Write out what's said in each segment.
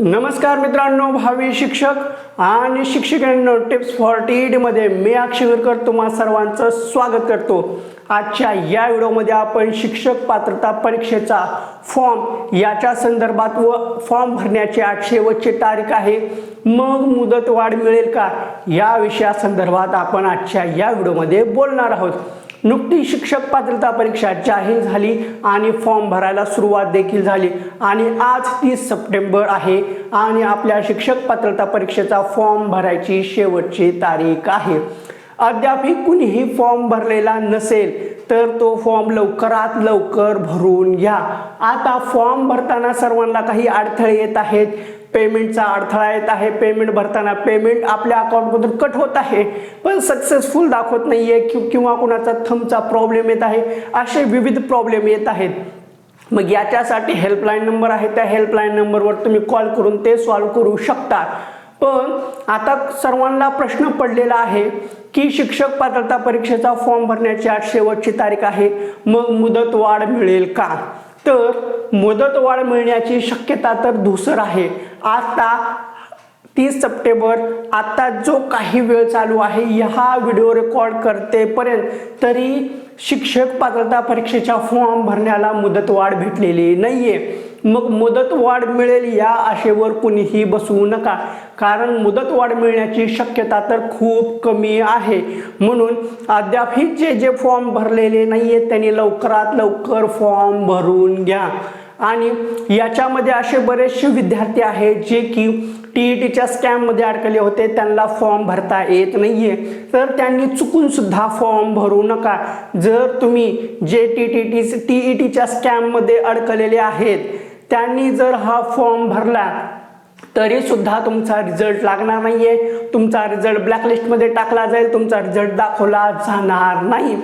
नमस्कार मित्रांनो भावी शिक्षक आणि शिक्षकांनो टिप्स फॉर टी मी अक्षयकर तुम्हा सर्वांचं स्वागत करतो. आजच्या या व्हिडिओमध्ये आपण शिक्षक पात्रता परीक्षेचा फॉर्म याच्या संदर्भात व फॉर्म भरण्याची आज शेवटची तारीख आहे. मग मुदत वाढ मिळेल का? या विषयासंदर्भात आपण आजच्या या व्हिडिओमध्ये बोलणार आहोत. नुकती शिक्षक पात्रता परीक्षा जाहीर झाली आणि फॉर्म भरायला सुरुवात देखील झाली. आणि आज तीस सप्टेंबर आहे आणि आपल्या शिक्षक पात्रता परीक्षेचा फॉर्म भरायची शेवटची तारीख आहे. अद्यापही कुणीही फॉर्म भरलेला नसेल तर तो फॉर्म लवकरात लवकर भरून घ्या. आता फॉर्म भरताना सर्वांना काही अडथळे येत आहेत. पेमेंटचा अडथळा येत आहे. पेमेंट भरताना पेमेंट आपल्या अकाउंटमधून कट होत आहे. पण सक्सेसफुल दाखवत नाही आहे किंवा कुणाचा थमचा प्रॉब्लेम येत आहे. असे विविध प्रॉब्लेम येत आहेत. मग याच्यासाठी हेल्पलाईन नंबर आहे. त्या हेल्पलाईन नंबरवर तुम्ही कॉल करून ते सॉल्व्ह करू शकता. पण आता सर्वांना प्रश्न पडलेला आहे की शिक्षक पात्रता परीक्षेचा फॉर्म भरण्याची आज शेवटची तारीख आहे. मग मुदत वाढ मिळेल का? तर मुदत वाढ मिळण्याची शक्यता तर धुसर आहे. आता तीस सप्टेंबर आता जो काही वेळ चालू आहे हा व्हिडिओ रेकॉर्ड करतेपर्यंत तरी शिक्षक पात्रता परीक्षेच्या फॉर्म भरण्याला मुदतवाढ भेटलेली नाही आहे मग मुदत वाढ मिळेल या आशेवर कुणीही बसवू नका. कारण मुदत वाढ मिळण्याची शक्यता तर खूप कमी आहे. म्हणून अद्यापही जे जे फॉर्म भरलेले नाही आहेत त्यांनी लवकरात लवकर फॉर्म भरून घ्या. आणि याच्यामध्ये असे बरेचसे विद्यार्थी आहेत जे की टी ई टीच्या स्कॅममध्ये अडकले होते त्यांना फॉर्म भरता येत नाही आहे तर त्यांनी चुकूनसुद्धा फॉर्म भरू नका. जर तुम्ही जे T T T T E टीच्या स्कॅममध्ये अडकलेले आहेत त्यांनी जर हा फॉर्म भरला तरी सुद्धा तुमचा रिझल्ट लागणार नाहीये. तुमचा रिझल्ट ब्लॅकलिस्टमध्ये टाकला जाईल तुमचा रिझल्ट दाखवला जाणार नाही.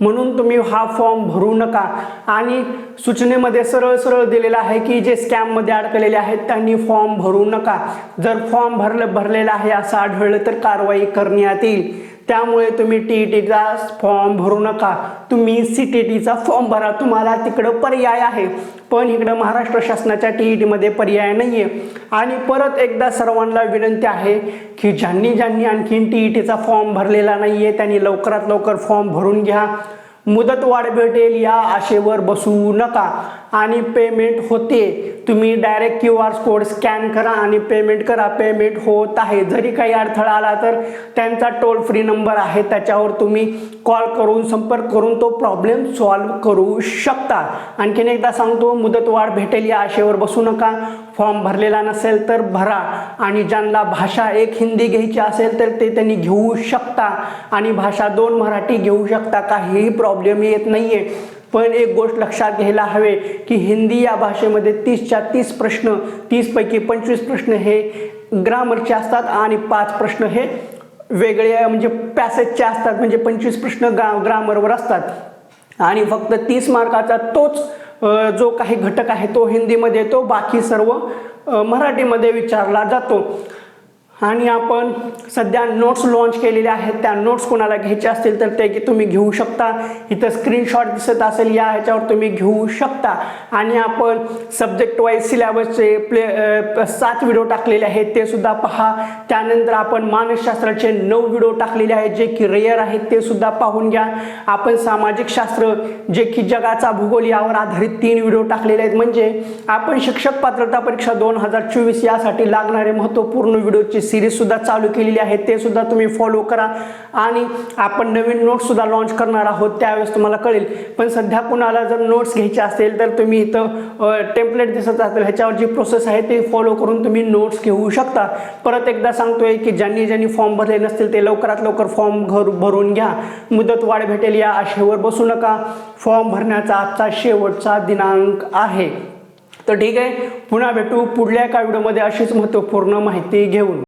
म्हणून तुम्ही हा फॉर्म भरू नका. आणि सूचनेमध्ये सरळ सरळ दिलेलं आहे की जे स्कॅममध्ये अडकलेले आहेत त्यांनी फॉर्म भरू नका. जर फॉर्म भरलं भरलेला आहे असं आढळलं तर कारवाई करण्यात येईल. त्यामुळे तुम्ही टी ई टीचा फॉर्म भरू नका. तुम्ही सी टी टीचा फॉर्म भरा. तुम्हाला तिकडं पर्याय आहे. पण इकडं महाराष्ट्र शासनाच्या टी ई टीमध्ये पर्याय नाही आहे आणि परत एकदा सर्वांना विनंती आहे की ज्यांनी ज्यांनी आणखीन टी ई टीचा फॉर्म भरलेला नाही आहे त्यांनी लवकरात लवकर फॉर्म भरून घ्या. मुदतवाढ भेटेल या आशेवर बसू नका. आणि पेमेंट होते. तुम्ही direct Q R code scan करा आणि पेमेंट करा. पेमेंट होत आहे. जरी काही अडथळा आला तर त्यांचा टोल फ्री नंबर आहे. त्याच्यावर तुम्ही कॉल करून संपर्क करून तो प्रॉब्लेम सॉल्व करू शकता. आणखीन एकदा सांगतो मुदतवाढ भेटेल या आशेवर बसू नका. फॉर्म भरलेला नसेल तर भरा. आणि ज्यांना भाषा एक हिंदी घ्यायची असेल तर ते त्यांनी घेऊ शकता. आणि भाषा दोन मराठी घेऊ शकता. काहीही प्रॉब्लेम येत नाही आहे पण एक गोष्ट लक्षात घ्यायला हवे की हिंदी या भाषेमध्ये तीसच्या तीस प्रश्न तीसपैकी पंचवीस प्रश्न हे ग्रामरचे असतात आणि पाच प्रश्न हे वेगळे म्हणजे पॅसेजचे असतात म्हणजे पंचवीस प्रश्न ग्रा ग्रामरवर असतात. आणि फक्त तीस मार्काचा तोच जो काही घटक आहे तो हिंदीमध्ये येतो बाकी सर्व मराठीमध्ये विचारला जातो. आणि आपण सध्या नोट्स लॉन्च केलेले आहेत. त्या नोट्स कोणाला घ्यायचे असतील तर ते की तुम्ही घेऊ शकता. इथं स्क्रीनशॉट दिसत असेल या ह्याच्यावर तुम्ही घेऊ शकता. आणि आपण सब्जेक्ट वाईज सिलेबसचे प्ले सात व्हिडिओ टाकलेले आहेत ते सुद्धा पहा. त्यानंतर आपण मानसशास्त्राचे नऊ व्हिडिओ टाकलेले आहेत जे की रेअर आहेत ते सुद्धा पाहून घ्या. आपण सामाजिक शास्त्र जे की जगाचा भूगोल यावर आधारित तीन व्हिडिओ टाकलेले आहेत. म्हणजे आपण शिक्षक पात्रता परीक्षा दोन हजार चोवीस यासाठी लागणारे महत्त्वपूर्ण व्हिडिओची सिरीज सुद्धा चालू केलेली आहे ते सुद्धा तुम्ही फॉलो करा. आणि आपण नवीन नोट्स सुद्धा लॉन्च करणार आहोत त्यावेळेस तुम्हाला कळेल. पण सध्या कुणाला जर नोट्स घ्यायचे असेल तर तुम्ही इथं टेम्पलेट दिसत असेल ह्याच्यावर जी प्रोसेस आहे ते फॉलो करून तुम्ही नोट्स घेऊ शकता. परत एकदा सांगतोय की ज्यांनी ज्यांनी फॉर्म भरले नसतील ते लवकरात लवकर फॉर्म घर भरून घ्या. मुदत वाढ भेटेल या आशेवर बसू नका. फॉर्म भरण्याचा आजचा शेवटचा दिनांक आहे. तर ठीक आहे पुन्हा भेटू पुढल्या एका व्हिडिओमध्ये अशीच महत्त्वपूर्ण माहिती घेऊन.